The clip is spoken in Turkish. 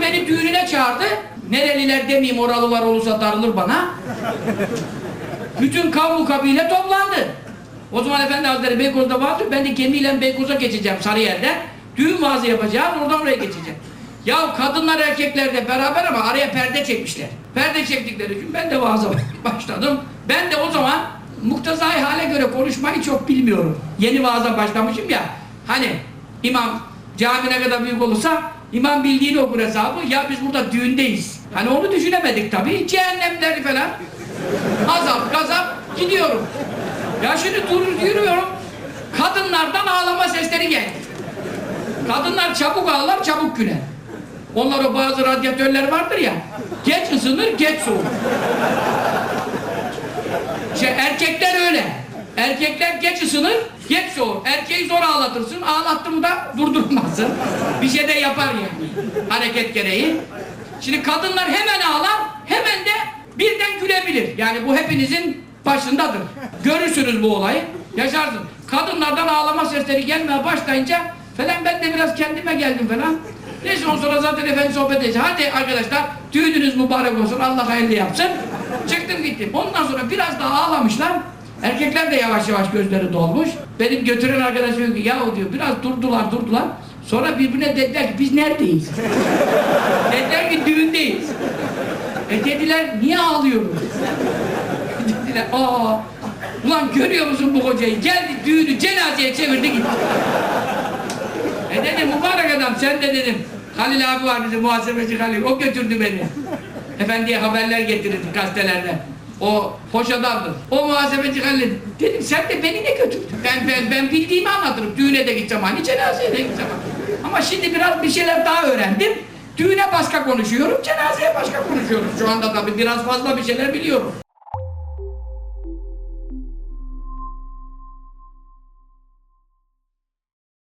Beni düğününe çağırdı. Nereliler demeyeyim oralılar olursa darılır bana. Bütün kavmu kabile toplandı. O zaman Efendi Hazretleri Beykoz'da yok. Ben de gemiyle Beykoz'a geçeceğim Sarıyer'den. Düğün vaazı yapacağız. Oradan oraya geçeceğim. Ya kadınlar erkekler de beraber ama araya perde çekmişler. Perde çektikleri için ben de vaaza başladım. Ben de o zaman muktezai hale göre konuşmayı çok bilmiyorum. Yeni vaaza başlamışım ya. Hani imam cami ne kadar büyük olursa imam bildiğini okur hesabı. Ya biz burada düğündeyiz. Hani onu düşünemedik tabii. Cehennemleri falan. Azap gazap gidiyorum. Ya şimdi dur yürüyorum. Kadınlardan ağlama sesleri geldi. Kadınlar çabuk ağlar, çabuk güler. Onlar o bazı radyatörler vardır ya. Geç ısınır, geç soğur. Şey, erkekler öyle. Erkekler geç ısınır, geç soğur. Erkeği zor ağlatırsın, ağlattın da durdurmazsın. Bir şey de yapar yani. Hareket gereği. Şimdi kadınlar hemen ağlar, hemen de birden gülebilir. Yani bu hepinizin başındadır. Görürsünüz bu olayı, yaşarsın. Kadınlardan ağlama sesleri gelmeye başlayınca falan ben de biraz kendime geldim falan. Neyse ondan sonra zaten efendi sohbet edeceğiz. Hadi arkadaşlar düğününüz mübarek olsun, Allah hayırlı yapsın. Çıktım gittim. Ondan sonra biraz daha ağlamışlar. Erkekler de yavaş yavaş gözleri dolmuş. Benim götüren arkadaşım diyor ki yahu diyor biraz durdular durdular. Sonra birbirine dediler ki biz neredeyiz? dediler ki düğündeyiz. E dediler niye ağlıyoruz? dediler aa ulan görüyor musun bu hocayı? Geldi düğünü cenazeye çevirdi gitti. E dedim mübarek adam sen de dedim. Halil abi var bizim muhasebeci Halil. O götürdü beni. Efendiye haberler getirirdi gazetelerden. O hoş adamdı. O muhasebeci Halil. Dedim sen de beni ne götürdün? Ben, ben, ben bildiğimi anlatırım. Düğüne de gideceğim hani cenazeye de gideceğim. Ama şimdi biraz bir şeyler daha öğrendim. Düğüne başka konuşuyorum, cenazeye başka konuşuyorum. Şu anda tabii biraz fazla bir şeyler biliyorum.